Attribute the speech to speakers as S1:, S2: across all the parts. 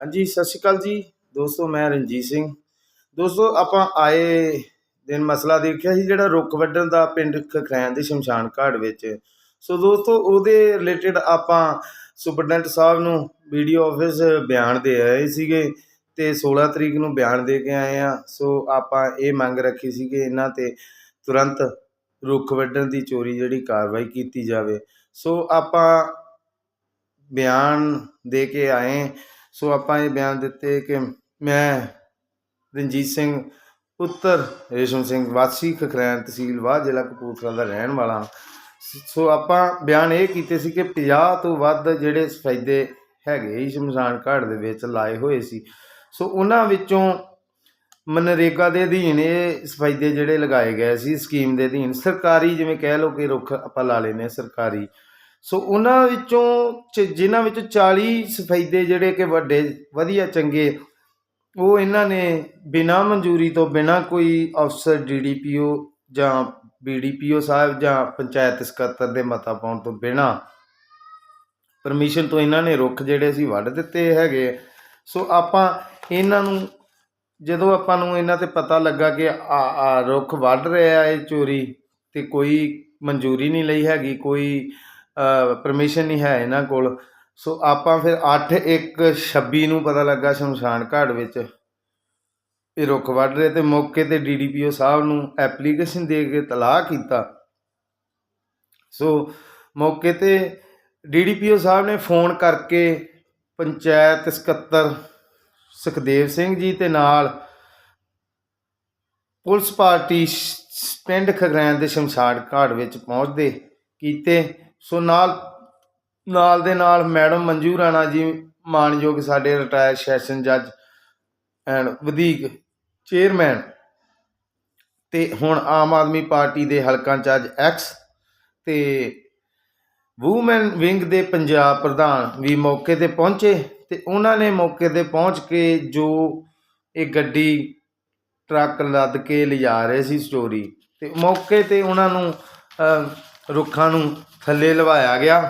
S1: ਹਾਂਜੀ, ਸਤਿ ਸ਼੍ਰੀ ਅਕਾਲ ਜੀ। ਦੋਸਤੋ, ਮੈਂ ਰਣਜੀਤ ਸਿੰਘ। ਦੋਸਤੋ, ਆਪਾਂ ਆਏ ਦਿਨ ਮਸਲਾ ਦੇਖਿਆ ਸੀ ਜਿਹੜਾ ਰੁੱਖ ਵੱਢਣ ਦਾ ਪਿੰਡ ਖਖਰੈਣ ਦੇ ਸ਼ਮਸ਼ਾਨ ਘਾਟ ਵਿੱਚ। ਸੋ ਦੋਸਤੋ, ਉਹਦੇ ਰਿਲੇਟਡ ਆਪਾਂ ਸੁਪਰਡੈਂਟ ਸਾਹਿਬ ਨੂੰ ਵੀਡੀਓ ਆਫਿਸ ਬਿਆਨ ਦੇ ਆਏ ਸੀਗੇ ਤੇ 16 ਤਰੀਕ ਨੂੰ ਬਿਆਨ ਦੇ ਕੇ ਆਏ ਆ ਸੋ ਆਪਾਂ ਇਹ ਮੰਗ ਰੱਖੀ ਸੀ ਕਿ ਇਹਨਾਂ ਤੇ ਤੁਰੰਤ ਰੁੱਖ ਵੱਢਣ ਦੀ ਚੋਰੀ ਜਿਹੜੀ ਕਾਰਵਾਈ ਕੀਤੀ ਜਾਵੇ। ਸੋ ਆਪਾਂ ਬਿਆਨ ਦੇ ਕੇ ਆਏ ਸੋ ਆਪਾਂ ਇਹ ਬਿਆਨ ਦਿੱਤੇ ਕਿ ਮੈਂ ਰਣਜੀਤ ਸਿੰਘ, ਪੁੱਤਰ ਰੇਸ਼ਮ ਸਿੰਘ, ਵਾਸੀ ਖਖਰੈਨ ਤਹਿਸੀਲ ਵਾਹ ਜ਼ਿਲ੍ਹਾ ਕਪੂਰਥਲਾ ਦਾ ਰਹਿਣ ਵਾਲਾ ਹਾਂ। ਸੋ ਆਪਾਂ ਬਿਆਨ ਇਹ ਕੀਤੇ ਸੀ ਕਿ 50 ਤੋਂ ਵੱਧ ਜਿਹੜੇ ਸਫੈਦੇ ਹੈਗੇ ਹੀ ਸ਼ਮਸ਼ਾਨ ਘਾਟ ਦੇ ਵਿੱਚ ਲਾਏ ਹੋਏ ਸੀ ਸੋ ਉਹਨਾਂ ਵਿੱਚੋਂ ਮਨਰੇਗਾ ਦੇ ਅਧੀਨ ਇਹ ਸਫੈਦੇ ਜਿਹੜੇ ਲਗਾਏ ਗਏ ਸੀ, ਸਕੀਮ ਦੇ ਅਧੀਨ ਸਰਕਾਰੀ ਜਿਵੇਂ ਕਹਿ ਲਓ ਕਿ ਰੁੱਖ ਆਪਾਂ ਲਾ ਲੈਨੇ ਸਰਕਾਰੀ ਸੋ ਉਹਨਾਂ ਵਿੱਚੋਂ ਚ- ਜਿਨ੍ਹਾਂ ਵਿੱਚੋਂ 40 ਸਫੈਦੇ ਜਿਹੜੇ ਕਿ ਵੱਡੇ, ਵਧੀਆ, ਚੰਗੇ, ਉਹ ਇਹਨਾਂ ਨੇ ਬਿਨਾਂ ਮਨਜ਼ੂਰੀ ਤੋਂ, ਬਿਨਾਂ ਕੋਈ ਅਫਸਰ ਡੀਡੀਪੀਓ ਜਾਂ ਬੀਡੀਪੀਓ ਸਾਹਿਬ ਜਾਂ ਪੰਚਾਇਤ ਸਕੱਤਰ ਦੇ ਮਤਾ ਪਾਉਣ ਤੋਂ ਬਿਨਾਂ ਪਰਮਿਸ਼ਨ ਤੋਂ ਇਹਨਾਂ ਨੇ ਰੁੱਖ ਜਿਹੜੇ ਸੀ ਵੱਢ ਦਿੱਤੇ ਹੈਗੇ। ਸੋ ਆਪਾਂ ਇਹਨਾਂ ਨੂੰ, ਜਦੋਂ ਆਪਾਂ ਨੂੰ ਇਹਨਾਂ ਤੇ ਪਤਾ ਲੱਗਾ ਕਿ ਆ ਆ ਰੁੱਖ ਵੱਢ ਰਿਹਾ ਇਹ ਚੋਰੀ ਤੇ ਕੋਈ ਮਨਜ਼ੂਰੀ ਨਹੀਂ ਲਈ ਹੈਗੀ, ਕੋਈ ਪਰਮਿਸ਼ਨ ਨਹੀਂ ਹੈ ਇਹਨਾਂ ਕੋਲ। ਸੋ ਆਪਾਂ ਫਿਰ 8 1 26 ਨੂੰ ਪਤਾ ਲੱਗਾ ਸ਼ਮਸ਼ਾਨ ਘਾਟ ਵਿੱਚ। ਇਹ ਰੁੱਖ ਵੱਢ ਰਹੇ ਤੇ ਮੌਕੇ ਤੇ ਡੀਡੀਪੀਓ ਸਾਹਿਬ ਨੂੰ ਐਪਲੀਕੇਸ਼ਨ ਦੇ ਕੇ ਤਲਾਹ ਕੀਤਾ। ਸੋ ਮੌਕੇ ਤੇ ਡੀਡੀਪੀਓ ਸਾਹਿਬ ਨੇ ਫੋਨ ਕਰਕੇ ਪੰਚਾਇਤ ਸਕੱਤਰ ਸੁਖਦੇਵ ਸਿੰਘ ਜੀ ਤੇ ਨਾਲ ਪੁਲਿਸ ਪਾਰਟੀ ਪਿੰਡ ਖਗਰੈਨ ਦੇ ਸ਼ਮਸ਼ਾਨ ਘਾਟ ਵਿੱਚ ਪਹੁੰਚਦੇ ਕੀਤੇ। ਸੋ ਨਾਲ ਨਾਲ ਦੇ ਨਾਲ ਮੈਡਮ ਮੰਜੂ ਰਾਣਾ ਜੀ ਮਾਨਯੋਗ ਸਾਡੇ ਰਿਟਾਇਰ ਸੈਸ਼ਨ ਜੱਜ ਐਂਡ ਵਧੀਕ ਚੇਅਰਮੈਨ ਤੇ ਹੁਣ ਆਮ ਆਦਮੀ ਪਾਰਟੀ ਦੇ ਹਲਕਾ ਜੱਜ ਐਕਸ ਤੇ ਵੂਮਨ ਵਿੰਗ ਦੇ ਪੰਜਾਬ ਪ੍ਰਧਾਨ ਵੀ ਮੌਕੇ ਤੇ ਪਹੁੰਚੇ ਤੇ ਉਹਨਾਂ ਨੇ ਮੌਕੇ ਤੇ ਪਹੁੰਚ ਕੇ ਜੋ ਇਹ ਗੱਡੀ ਟਰੱਕ ਲੱਦ ਕੇ ਲਿਜਾ ਰਹੇ ਸੀ ਸਟੋਰੀ ਤੇ ਮੌਕੇ ਤੇ ਉਹਨਾਂ ਨੂੰ ਰੁੱਖਾਂ ਨੂੰ ਥੱਲੇ ਲਵਾਇਆ ਗਿਆ।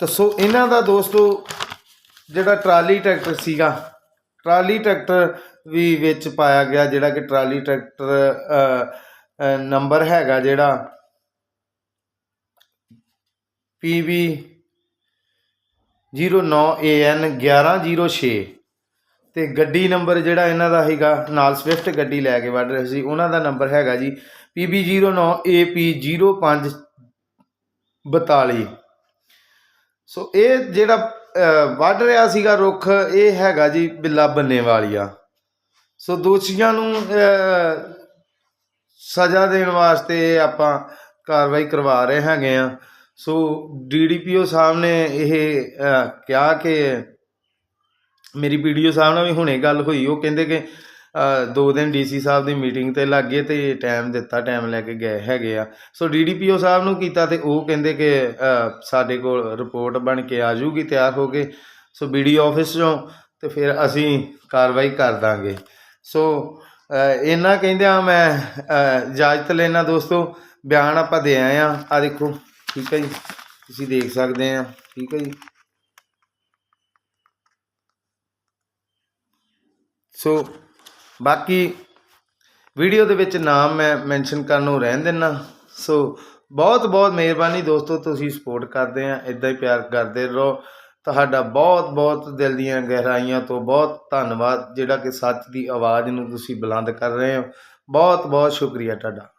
S1: ਤਾਂ ਸੋ ਇਹਨਾਂ ਦਾ ਦੋਸਤੋ, ਜਿਹੜਾ ਟਰਾਲੀ ਟਰੈਕਟਰ ਸੀਗਾ, ਟਰਾਲੀ ਟਰੈਕਟਰ ਵੀ ਵਿੱਚ ਪਾਇਆ ਗਿਆ, ਜਿਹੜਾ ਕਿ ਟਰਾਲੀ ਟਰੈਕਟਰ ਨੰਬਰ ਹੈਗਾ ਜਿਹੜਾ PB 09AN 1106 ਤੇ ਗੱਡੀ ਨੰਬਰ ਜਿਹੜਾ ਇਹਨਾਂ ਦਾ ਹੈਗਾ ਨਾਲ ਸਵਿਫਟ ਗੱਡੀ ਲੈ ਕੇ ਵੱਢ ਰਹੇ ਸੀ, ਉਹਨਾਂ ਦਾ ਨੰਬਰ ਹੈਗਾ ਜੀ PB09AP0542 ਸੋ ਇਹ ਜਿਹੜਾ ਵੱਢ ਰਿਹਾ ਸੀਗਾ ਰੁੱਖ, ਇਹ ਹੈਗਾ ਜੀ ਬਿੱਲਾ ਬੰਨੇ ਵਾਲੀਆ ਸੋ ਦੋਸ਼ੀਆਂ ਨੂੰ ਸਜ਼ਾ ਦੇਣ ਵਾਸਤੇ ਆਪਾਂ ਕਾਰਵਾਈ ਕਰਵਾ ਰਹੇ ਹੈਗੇ ਆ। ਸੋ ਡੀਡੀਪੀਓ ਸਾਹਿਬ ਨੇ ਇਹ ਕਿਹਾ ਕਿ ਮੇਰੀ ਵੀਡੀਓ ਸਾਹਿਬ ਨਾਲ ਵੀ ਹੁਣੇ ਗੱਲ ਹੋਈ, ਉਹ ਕਹਿੰਦੇ ਕਿ ਦੋ ਦਿਨ ਡੀਸੀ ਸਾਹਿਬ ਦੀ ਮੀਟਿੰਗ ਤੇ ਲੱਗੇ ਤੇ ਟਾਈਮ ਦਿੱਤਾ ਟਾਈਮ ਲੈ ਕੇ ਗਏ ਹੈਗੇ ਆ। ਸੋ ਡੀਡੀਪੀਓ ਸਾਹਿਬ ਨੂੰ ਕੀਤਾ ਤੇ ਉਹ ਕਹਿੰਦੇ ਕਿ ਸਾਡੇ ਕੋਲ ਰਿਪੋਰਟ ਬਣ ਕੇ ਆ ਜੂਗੀ ਤਿਆਰ ਹੋ ਕੇ। ਸੋ ਵੀਡੀਓ ਆਫਿਸ ਚੋਂ ਤੇ ਫਿਰ ਅਸੀਂ ਕਾਰਵਾਈ ਕਰ ਦਾਂਗੇ। ਸੋ ਇਹਨਾਂ ਕਹਿੰਦਿਆਂ ਮੈਂ ਇਜਾਜ਼ਤ ਲੈਣਾ ਦੋਸਤੋ, ਬਿਆਨ ਆਪਾਂ ਦੇ ਆਏ ਆ। ਆ ਦੇਖੋ, ਠੀਕ ਹੈ ਜੀ? ਤੁਸੀਂ ਦੇਖ ਸਕਦੇ ਆ, ਠੀਕ ਹੈ ਜੀ? ਸੋ ਬਾਕੀ ਵੀਡੀਓ ਦੇ ਵਿੱਚ ਨਾਮ ਮੈਂ ਮੈਂਸ਼ਨ ਕਰਨ ਨੂੰ ਰਹਿਣ ਦਿੰਨਾ। ਸੋ ਬਹੁਤ ਬਹੁਤ ਮਿਹਰਬਾਨੀ ਦੋਸਤੋ, ਤੁਸੀਂ ਸਪੋਰਟ ਕਰਦੇ ਆ ਇਦਾਂ ਹੀ ਪਿਆਰ ਕਰਦੇ ਰਹੋ। ਤੁਹਾਡਾ ਬਹੁਤ ਬਹੁਤ ਦਿਲ ਦੀਆਂ ਗਹਿਰਾਈਆਂ ਤੋਂ ਬਹੁਤ ਧੰਨਵਾਦ, ਜਿਹੜਾ ਕਿ ਸੱਚ ਦੀ ਆਵਾਜ਼ ਨੂੰ ਤੁਸੀਂ ਬੁਲੰਦ ਕਰ ਰਹੇ ਹੋ। ਬਹੁਤ ਬਹੁਤ ਸ਼ੁਕਰੀਆ ਤੁਹਾਡਾ।